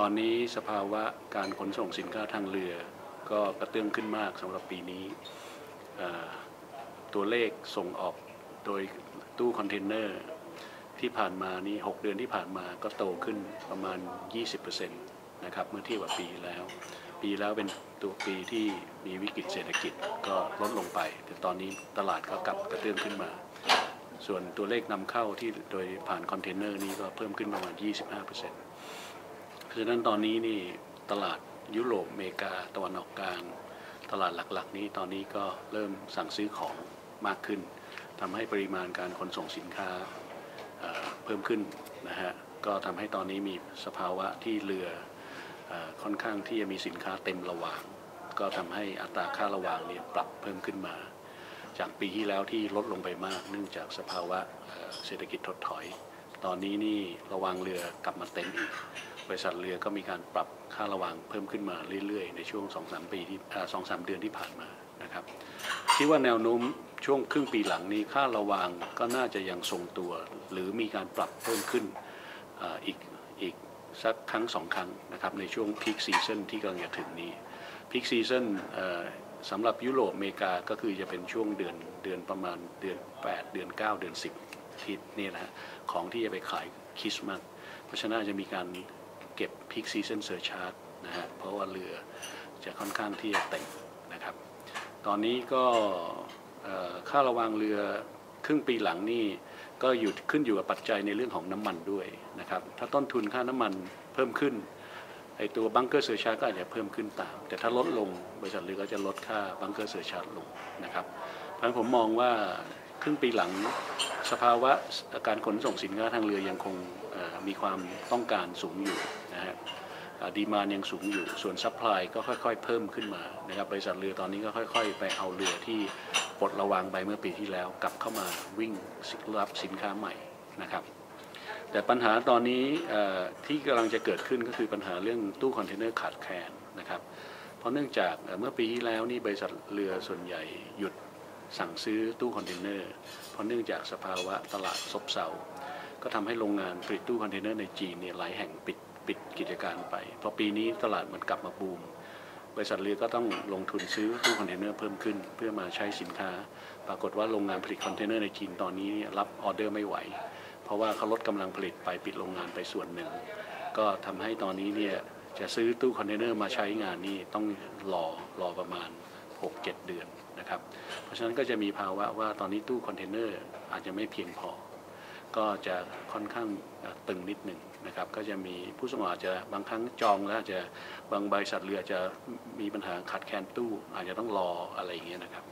ตอนนี้สภาวะการขนส่งสินค้าทางเรือ ก็กระเตื้องขึ้นมากสำหรับปีนี้ ตัวเลขส่งออกโดยตู้คอนเทนเนอร์ที่ผ่านมานี่6เดือนที่ผ่านมาก็โตขึ้นประมาณ 20%นะครับเมื่อเทียบกับปีแล้ว ปีแล้วเป็นตัวปีที่มีวิกฤตเศรษฐกิจก็ลดลงไป แต่ตอนนี้ตลาดก็กลับกระเตื้องขึ้นมา ส่วนตัวเลขนำเข้าที่โดยผ่านคอนเทนเนอร์นี่ก็เพิ่มขึ้นประมาณ 25% เพราะฉะนั้นตอนนี้นี่ตลาดยุโรปอเมริกาตะวันออกกลางตลาดหลักๆ นี้ตอนนี้ก็เริ่มสั่งซื้อของมากขึ้นทำให้ปริมาณการขนส่งสินค้าเเพิ่มขึ้นนะฮะก็ทำให้ตอนนี้มีสภาวะที่เรืออค่อนข้างที่จะมีสินค้าเต็มระหว่าง ก็ทำให้อัตราค่าระหว่างเนี่ยปรับเพิ่มขึ้นมา จากปีที่แล้วที่ลดลงไปมาก เนื่องจากสภาวะเอ่อเศรษฐกิจถดถอย ตอนนี้นี่ระวางเรือกลับมาเต็มอีก บริษัทเรือก็มีการปรับค่าระวางเพิ่มขึ้นมาเรื่อยๆ ในช่วง2-3ปีที่สองสามเดือนที่ผ่านมานะครับคิดว่าแนวโน้มช่วงครึ่งปีหลังนี้ค่าระวางก็น่าจะยังทรงตัว หรือมีการปรับเพิ่มขึ้นออีกอีกสักครั้งสองครั้งนะครับในช่วงพีคซีซันที่กำลังจะถึงนี้พีคซีซันสำหรับยุโรปอเมริกาก็คือจะเป็นช่วงเดือนเดือนประมาณเดือน 8 เดือน 9 เดือน 10ที่นี่นะของที่จะไปขายคริสต์มาสเพราะฉะนั้นจะมีการ เก็บพีคซีซันเซอร์ชาร์จนะฮะเพราะว่าเรือจะค่อนข้างที่จะเต็มนะครับ ตอนนี้ก็ค่าระวางเรือครึ่งปีหลังนี่ก็อยู่ขึ้นอยู่กับปัจจัยในเรื่องของน้ำมันด้วยนะครับ ถ้าต้นทุนค่าน้ำมันเพิ่มขึ้นไอตัวบังเกอร์เซอร์ชาร์ก็อาจจะเพิ่มขึ้นตาม แต่ถ้าลดลงบริษัทเรือก็จะลดค่าบังเกอร์เซอร์ชาร์ลงนะครับเพราะฉะนั้นผมมองว่าครึ่งปีหลังสภาวะการขนส่งสินค้าทางเรือยังคงมีความต้องการสูงอยู่ นะฮะดีมานยังสูงอยู่ส่วนซัพพลายก็ค่อยๆ เพิ่มขึ้นมานะครับบริษัทเรือตอนนี้ก็ค่อยๆ ไปเอาเรือที่ปลดระวางไปเมื่อปีที่แล้วกลับเข้ามาวิ่งรับสินค้าใหม่นะครับแต่ปัญหาตอนนี้ที่กำลังจะเกิดขึ้นก็คือปัญหาเรื่องตู้คอนเทนเนอร์ขาดแคลนนะครับเพราะเนื่องจากเอ่อเมื่อปีที่แล้วนี่บริษัทเรือส่วนใหญ่หยุดสั่งซื้อตู้คอนเทนเนอร์เพราะเนื่องจากสภาวะตลาดซบเซาก็ทำให้โรงงานผลิตตู้คอนเทนเนอร์ในจีนเนี่ยหลายแห่งปิด ปิดกิจการไป พอปีนี้ตลาดมันกลับมาบูม บริษัทเรือก็ต้องลงทุนซื้อตู้คอนเทนเนอร์เพิ่มขึ้น เพื่อมาใช้สินค้า ปรากฏว่าโรงงานผลิตคอนเทนเนอร์ในจีนตอนนี้รับออเดอร์ไม่ไหว เพราะว่าเขาลดกำลังผลิตไปปิดโรงงานไปส่วนหนึ่ง ก็ทำให้ตอนนี้เนี่ยจะซื้อตู้คอนเทนเนอร์มาใช้งานนี่ต้องรอรอประมาณ 6-7 เดือนนะครับ เพราะฉะนั้นก็จะมีภาวะว่าตอนนี้ตู้คอนเทนเนอร์อาจจะไม่เพียงพอ ก็จะค่อนข้างตึงนิดหนึ่งนะครับก็จะมีผู้สมัครจะบางครั้งจองแล้วจะบางบริษัทเรือจะมีปัญหาขาดแคลนตู้อาจจะต้องรออะไรอย่างเงี้ยนะครับ